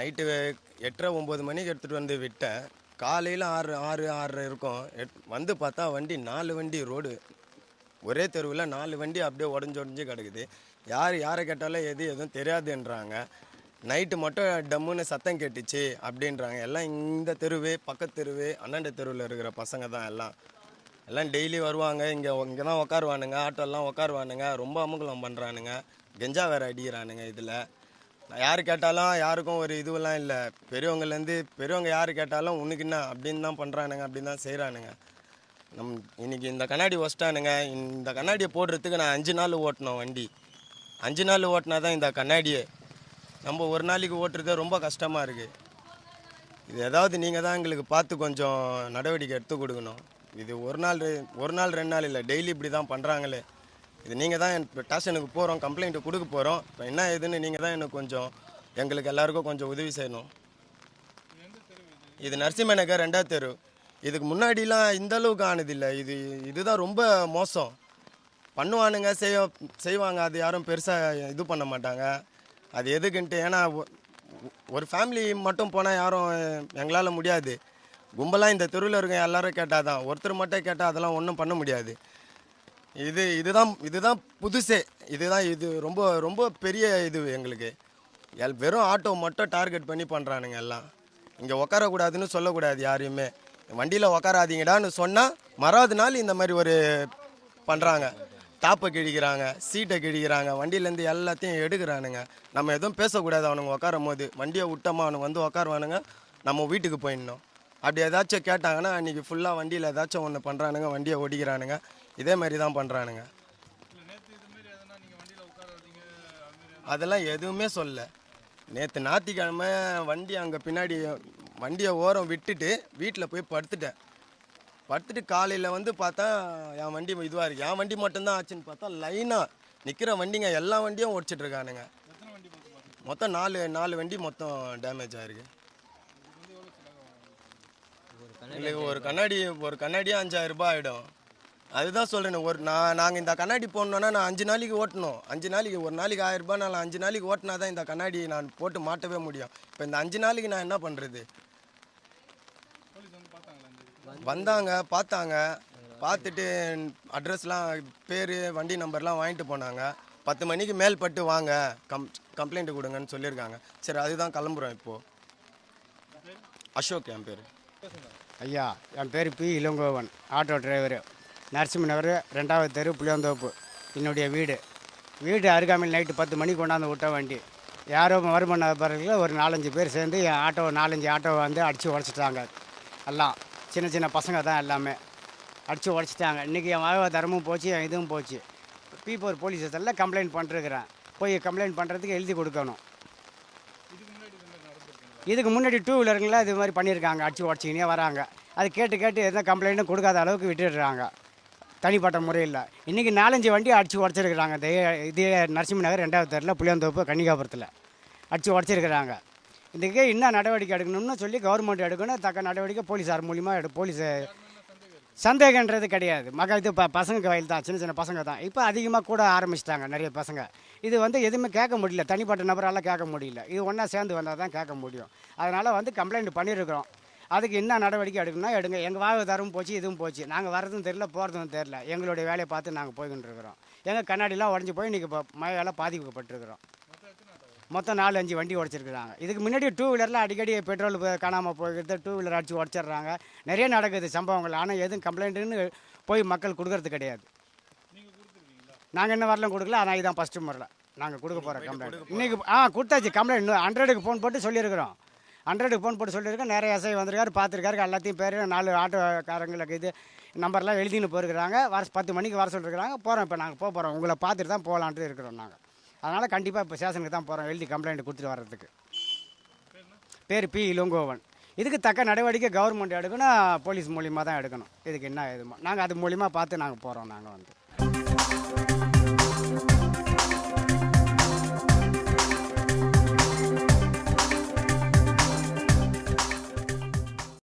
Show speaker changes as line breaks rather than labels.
Night எட்டரை ஒம்பது மணிக்கு எடுத்துகிட்டு வந்து விட்டேன். காலையில் ஆறு ஆறு ஆறு இருக்கும். எட் வந்து பார்த்தா வண்டி நாலு வண்டி ரோடு. ஒரே தெருவில் நாலு வண்டி அப்படியே உடஞ்சி உடஞ்சி கிடக்குது. யார் யாரை கேட்டாலும் எது எதுவும் தெரியாதுன்றாங்க. நைட்டு மட்டும் டம்முன்னு சத்தம் கேட்டுச்சு அப்படின்றாங்க. எல்லாம் இந்த தெருவு பக்கத்து தெருவு அண்ணாண்ட தெருவில் இருக்கிற பசங்க தான் எல்லாம். எல்லாம் டெய்லி வருவாங்க. இங்கே இங்கே தான் உட்காருவானுங்க ஆட்டோலாம் உட்காருவானுங்க ரொம்ப அமுகலம் பண்ணுறானுங்க கெஞ்சா வேறு அடிக்கிறானுங்க இதில். யார் கேட்டாலும் யாருக்கும் ஒரு இதுவெல்லாம் இல்லை. பெரியவங்கலேருந்து பெரியவங்க யார் கேட்டாலும் உனக்கு என்ன அப்படின்னு தான் பண்ணுறானுங்க அப்படின்னு தான் செய்கிறானுங்க நம் இன்றைக்கி இந்த கண்ணாடி ஒஸ்ட்டானுங்க இந்த கண்ணாடியை போடுறதுக்கு நான் அஞ்சு நாள் ஓட்டினோம் வண்டி. அஞ்சு நாள் ஓட்டினா தான் இந்த கண்ணாடியே. நம்ம ஒரு நாளைக்கு ஓட்டுறதே ரொம்ப கஷ்டமாக இருக்குது இது ஏதாவது நீங்கள் தான் எங்களுக்கு பார்த்து கொஞ்சம் நடவடிக்கை எடுத்து கொடுக்கணும். இது ஒரு நாள் ரெ- ஒரு நாள் ரெண்டு நாள் இல்லை. டெய்லி இப்படி தான் பண்ணுறாங்களே இது நீங்கள் தான் இப்போ ஸ்டேஷனுக்கு போகிறோம் கம்ப்ளைண்ட்டு கொடுக்க போகிறோம் இப்போ என்ன ஏதுன்னு நீங்கள் தான் எனக்கு கொஞ்சம் எங்களுக்கு எல்லாருக்கும் கொஞ்சம் உதவி செய்யணும். இது நரசிம்ம நகர் ரெண்டாவது தெரு. இதுக்கு முன்னாடிலாம் இந்த அளவுக்கு ஆனதில்லை இது இதுதான் ரொம்ப மோசம். பண்ணுவானுங்க செய்ய செய்வாங்க. அது யாரும் பெருசாக இது பண்ண மாட்டாங்க. அது எதுக்குன்ட்டு ஏன்னா ஒரு ஃபேமிலி மட்டும் போனால் யாரும் எங்களால் முடியாது. கும்பலாக இந்த தெருவில் இருக்க எல்லாரும் கேட்டால் தான் ஒருத்தர் மட்டும் கேட்டால் அதெல்லாம் ஒன்றும் பண்ண முடியாது. இது இதுதான் இதுதான் புதுசே. இதுதான் இது ரொம்ப ரொம்ப பெரிய இது எங்களுக்கு. எல் வெறும் ஆட்டோ மட்டும் டார்கெட் பண்ணி பண்ணுறானுங்க எல்லாம். இங்கே உட்காரக்கூடாதுன்னு சொல்லக்கூடாது யாரையுமே. வண்டியில் உட்காராதீங்கடான்னு சொன்னால் மறாவது நாள் இந்த மாதிரி ஒரு பண்ணுறாங்க டாப்பை கிழிக்கிறாங்க சீட்டை கிழிக்கிறாங்க வண்டியிலேருந்து எல்லாத்தையும் எடுக்கிறானுங்க. நம்ம எதுவும் பேசக்கூடாது அவனுங்க உட்காரும் போது வண்டியை விட்டோமா அவனுங்க வந்து உட்காருவானுங்க நம்ம வீட்டுக்கு போயிடணும். அப்படி ஏதாச்சும் கேட்டாங்கன்னா அன்றைக்கி ஃபுல்லாக வண்டியில் ஏதாச்சும் ஒன்று பண்ணுறானுங்க வண்டியை ஓடிக்கிறானுங்க இதே மாதிரி தான் பண்ணுறானுங்க அதெல்லாம் எதுவுமே சொல்ல நேற்று ஞாத்திக்கிழமை வண்டி அங்கே பின்னாடி வண்டியை ஓரம் விட்டுட்டு வீட்டில் போய் படுத்துட்டேன். படுத்துட்டு காலையில் வந்து பார்த்தா என் வண்டி இதுவாக இருக்குது என் வண்டி மட்டும்தான் ஆச்சுன்னு பார்த்தா லைனாக நிற்கிற வண்டிங்க எல்லா வண்டியும் ஓடிச்சிட்டுருக்கானுங்க மொத்தம் நாலு நாலு வண்டி மொத்தம் டேமேஜ் ஆயிருக்கு. எங்களுக்கு ஒரு கண்ணாடி ஒரு கண்ணாடியே அஞ்சாயிரம் ரூபாய் ஆகிடும் அதுதான் சொல்கிறேன் ஒரு நான் நாங்கள் இந்த கண்ணாடி போடணுன்னா நான் அஞ்சு நாளைக்கு ஓட்டணும். அஞ்சு நாளைக்கு ஒரு நாளைக்கு ஆயிரம் ரூபாய் நான் அஞ்சு நாளைக்கு ஓட்டினா தான் இந்த கண்ணாடி நான் போட்டு மாட்டவே முடியும். இப்போ இந்த அஞ்சு நாளைக்கு நான் என்ன பண்ணுறது வந்தாங்க பார்த்தாங்க. பார்த்துட்டு அட்ரஸ்லாம் பேர் வண்டி நம்பர்லாம் வாங்கிட்டு போனாங்க. பத்து மணிக்கு மேல்பட்டு வாங்க கம் கம்ப்ளைண்ட் கொடுங்கன்னு சொல்லியிருக்காங்க. சரி அதுதான் கிளம்புறோம் இப்போது அசோக் என் பேர்.
ஐயா என் பேர் P. Ilangovan auto driver. Narasimha Nagar ரெண்டாவது தெரு புளியந்தோப்பு என்னுடைய வீடு. வீடு அருகாமையில் நைட்டு பத்து மணிக்கு கொண்டாந்து விட்ட வண்டி. யாரோ வருமான நபர்கள் ஒரு நாலஞ்சு பேர் சேர்ந்து என் ஆட்டோ நாலஞ்சு ஆட்டோவை வந்து அடித்து உடச்சிட்டாங்க. எல்லாம் சின்ன சின்ன பசங்க தான் எல்லாமே. அடித்து உடச்சிட்டாங்க. இன்றைக்கி என் வாழ்வாதாரமும் போச்சு என் இதுவும் போச்சு. பீப்போர் போலீஸ் ஸ்டேஷனில் கம்ப்ளைண்ட் பண்ணிருக்கிறேன். போய் கம்ப்ளைண்ட் பண்ணுறதுக்கு எழுதி கொடுக்கணும். இதுக்கு முன்னாடி டூ வீலருங்களா இது மாதிரி பண்ணியிருக்காங்க. அடிச்சு உடச்சிக்கினே வராங்க. அது கேட்டு கேட்டு எந்த கம்ப்ளைண்ட்டும் கொடுக்காத அளவுக்கு விட்டுடுறாங்க. தனிப்பட்ட முறையில் இன்றைக்கி நாலஞ்சு வண்டி அடித்து உடச்சிருக்கிறாங்க. இதே இதே நரசிம்ம நகர் ரெண்டாவது தெருவில் புளியந்தோப்பு கன்னிகாபுரத்தில். அடித்து உடச்சிருக்கிறாங்க. இதுக்கு என்ன நடவடிக்கை எடுக்கணும்னு சொல்லி கவர்மெண்ட் எடுக்கணும். தக்க நடவடிக்கை போலீஸார் மூலிமா எடு போலீஸ் சந்தேகன்றது கிடையாது. மக்கள் இது ப பசங்க வயல் தான் சின்ன சின்ன பசங்க தான். இப்போ அதிகமாக கூட ஆரம்பிச்சிட்டாங்க நிறைய பசங்க. இது வந்து எதுவுமே கேட்க முடியல. தனிப்பட்ட நபரால் கேட்க முடியல. இது ஒன்றா சேர்ந்து வந்தால் தான் கேட்க முடியும். அதனால் வந்து கம்ப்ளைண்ட் பண்ணியிருக்கிறோம் அதுக்கு என்ன நடவடிக்கை எடுக்கணும்னா எடுங்க. எங்கள் வாழ்வாதாரமும் போச்சு இதுவும் போச்சு. நாங்கள் வர்றதும் தெரில போகிறதும் தெரில எங்களுடைய வேலையை பார்த்து நாங்கள் போய்கிட்டு இருக்கிறோம் எங்கள் கண்ணாடிலாம் உடஞ்சி போய் இன்றைக்கி இப்போ மழையால் பாதிக்கப்பட்டிருக்கிறோம். மொத்தம் நாலு அஞ்சு வண்டி உடச்சிருக்கிறாங்க. இதுக்கு முன்னாடி டூ வீலரில் அடிக்கடி பெட்ரோல் காணாமல் போகிறது டூ வீலர் அடித்து உடச்சிடுறாங்க. நிறைய நடக்குது சம்பவங்கள். ஆனால் எதுவும் கம்ப்ளைண்ட்டுன்னு போய் மக்கள் கொடுக்கறது கிடையாது. நாங்கள் என்ன வரலாம் கொடுக்கல. ஆனால் இதான் ஃபஸ்ட்டு முறையில். நாங்கள் கொடுக்க போகிறோம் கம்ப்ளைண்ட் இன்னைக்கு ஆ கொடுத்தாச்சு. கம்ப்ளைண்ட் ஹண்ட்ரடுக்கு ஃபோன் போட்டு சொல்லியிருக்கிறோம். ஹண்ட்ரடுக்கு ஃபோன் போட்டு சொல்லியிருக்கேன். நிறைய எஸ்ஐ வந்திருக்காரு பார்த்துருக்காரு. எல்லாத்தையும் பேர் நாலு ஆட்டோக்காரங்களுக்கு இது நம்பர்லாம் எழுதின்னு போயிருக்கிறாங்க. வர பத்து மணிக்கு வர சொல்லியிருக்கிறாங்க. போகிறோம் இப்போ நாங்கள் போக போகிறோம் உங்களை பார்த்துட்டு தான் போகலான்ட்டு இருக்கிறோம் நாங்கள் அதனால் கண்டிப்பாக இப்போ ஸ்டேஷனுக்கு தான் போகிறோம் எழுதி கம்ப்ளைண்ட் கொடுத்துட்டு வர்றதுக்கு. பேர் பி இளங்கோவன். இதுக்கு தக்க நடவடிக்கை கவர்மெண்ட் எடுக்கணும் போலீஸ் மூலியமாக தான் எடுக்கணும். இதுக்கு என்ன இது நாங்கள் அது மூலியமாக பார்த்து நாங்கள் போகிறோம் நாங்கள் வந்து.